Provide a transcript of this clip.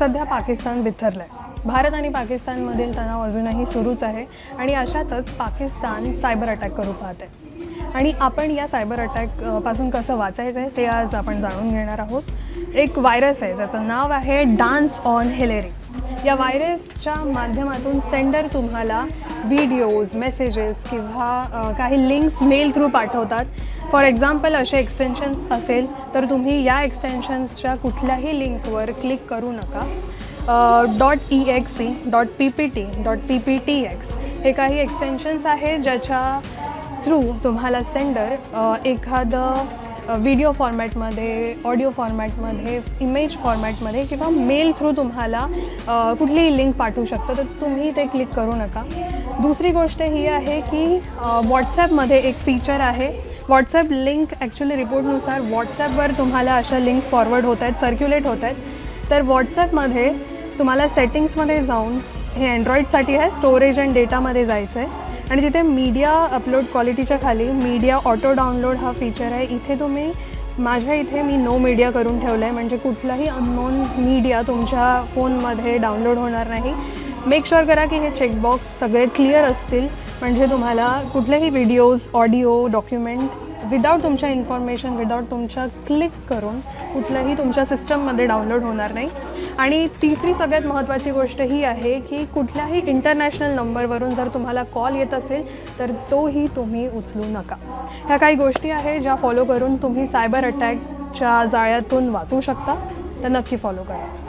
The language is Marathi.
सध्या पाकिस्तान बिथरलं आहे भारत आणि पाकिस्तानमधील तणाव अजूनही सुरूच आहे आणि अशातच पाकिस्तान सायबर अटॅक करू पाहते आणि आपण या सायबर अटॅकपासून कसं वाचायचं आहे ते आज आपण जाणून घेणार आहोत. एक व्हायरस आहे ज्याचं नाव आहे डान्स ऑन हिलेरी. या व्हायरसच्या माध्यमातून सेंडर तुम्हाला व्हिडिओज मेसेजेस किंवा काही लिंक्स मेल थ्रू पाठवतात. फॉर एक्झाम्पल असे एक्सटेन्शन्स असेल तर तुम्ही या एक्सटेन्शन्सच्या कुठल्याही लिंकवर क्लिक करू नका. Dot E X C dot P P T dot P P T X हे काही एक्सटेन्शन्स आहे ज्याच्या थ्रू तुम्हाला सेंडर एखादं व्हिडिओ फॉर्मॅटमध्ये ऑडिओ फॉर्मॅटमध्ये इमेज फॉर्मॅटमध्ये किंवा मेल थ्रू तुम्हाला कुठलीही लिंक पाठवू शकतो. तर तुम्ही ते क्लिक करू नका. दुसरी गोष्ट ही आहे की व्हॉट्सॲपमध्ये एक फीचर आहे. व्हॉट्सॲप लिंक ॲक्च्युली रिपोर्टनुसार व्हॉट्सॲपवर तुम्हाला अशा लिंक्स फॉरवर्ड होत आहेत सर्क्युलेट होत आहेत. तर व्हॉट्सॲपमध्ये तुम्हाला सेटिंग्समध्ये जाऊन हे अँड्रॉईडसाठी आहे स्टोरेज अँड डेटामध्ये जायचं आहे आणि तिथे मीडिया अपलोड क्वालिटीच्या खाली मीडिया ऑटो डाउनलोड हा फीचर आहे इथे तुम्ही माझ्या इथे मी नो मीडिया करून ठेवलं आहे म्हणजे कुठलाही अननोन मीडिया तुमच्या फोनमध्ये डाउनलोड होणार नाही. मेक शुअर करा की हे चेकबॉक्स सगळे क्लिअर असतील. म्हणजे तुम्हाला कुठलेही व्हिडिओज ऑडिओ डॉक्युमेंट विदाऊट तुमच्या इन्फॉर्मेशन विदाऊट तुमच्या क्लिक करून कुठलंही तुमच्या सिस्टममध्ये डाउनलोड होणार नाही. आणि तिसरी सगळ्यात महत्त्वाची गोष्ट ही आहे की कुठल्याही इंटरनॅशनल नंबरवरून जर तुम्हाला कॉल येत असेल तर तोही तुम्ही उचलू नका. ह्या काही गोष्टी आहे ज्या फॉलो करून तुम्ही सायबर अटॅकच्या जाळ्यातून वाचू शकता. तर नक्की फॉलो करा.